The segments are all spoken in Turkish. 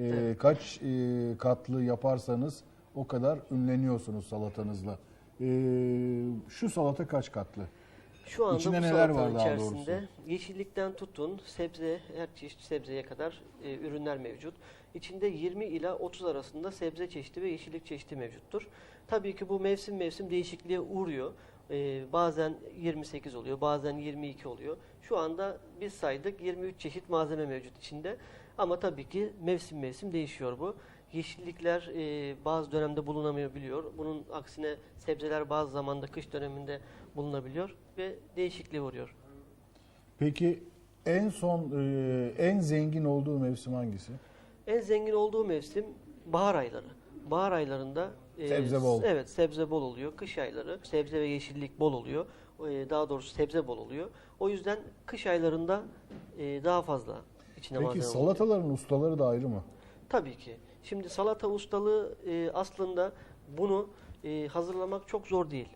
Evet. Kaç e, katlı yaparsanız o kadar ünleniyorsunuz salatanızla. Ee, şu salata kaç katlı? Şu anda İçinde bu neler var daha içerisinde doğrusu? yeşillikten tutun sebze, her çeşit sebzeye kadar e, ürünler mevcut. İçinde 20 ila 30 arasında sebze çeşidi ve yeşillik çeşidi mevcuttur. Tabii ki bu mevsim mevsim değişikliğe uğruyor. E, bazen 28 oluyor, bazen 22 oluyor. Şu anda biz saydık 23 çeşit malzeme mevcut içinde. Ama tabii ki mevsim mevsim değişiyor bu. Yeşillikler e, bazı dönemde bulunamayabiliyor. Bunun aksine sebzeler bazı zamanda kış döneminde bulunabiliyor ve değişikliğe uğruyor. Peki en son e, en zengin olduğu mevsim hangisi? En zengin olduğu mevsim bahar ayları. Bahar aylarında e, Sebze bol. Evet, sebze bol oluyor. Kış ayları sebze ve yeşillik bol oluyor. E, daha doğrusu sebze bol oluyor. O yüzden kış aylarında e, daha fazla içine Peki malzeme bulunuyor. salataların ustaları da ayrı mı? Tabii ki. Şimdi salata ustalığı e, aslında bunu e, hazırlamak çok zor değil.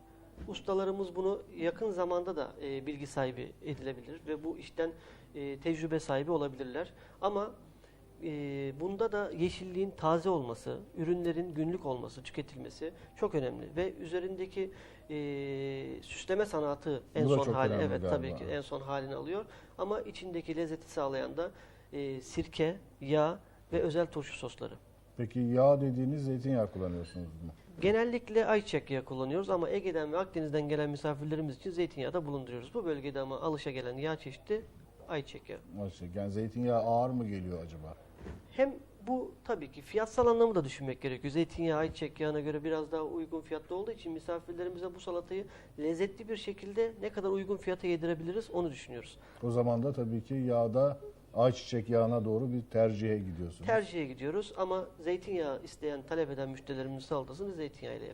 Ustalarımız bunu yakın zamanda da e, bilgi sahibi edilebilir ve bu işten e, tecrübe sahibi olabilirler. Ama bunda da yeşilliğin taze olması, ürünlerin günlük olması, tüketilmesi çok önemli ve üzerindeki e, süsleme sanatı en Bu son hali evet galiba. tabii ki en son halini alıyor. Ama içindeki lezzeti sağlayan da e, sirke, yağ ve özel turşu sosları. Peki yağ dediğiniz zeytinyağı kullanıyorsunuz mu? Genellikle ayçiçek yağı kullanıyoruz ama Ege'den ve Akdeniz'den gelen misafirlerimiz için zeytinyağı da bulunduruyoruz. Bu bölgede ama alışa gelen yağ çeşidi ayçiçek yağı. Nasıl? Yani zeytinyağı ağır mı geliyor acaba? Hem bu tabii ki fiyatsal anlamı da düşünmek gerekiyor. Zeytinyağı ayçiçek yağına göre biraz daha uygun fiyatlı olduğu için misafirlerimize bu salatayı lezzetli bir şekilde ne kadar uygun fiyata yedirebiliriz onu düşünüyoruz. O zaman da tabii ki yağda ayçiçek yağına doğru bir tercihe gidiyorsunuz. Tercihe gidiyoruz ama zeytinyağı isteyen, talep eden müşterilerimizin salatasını zeytinyağıyla yapıyoruz.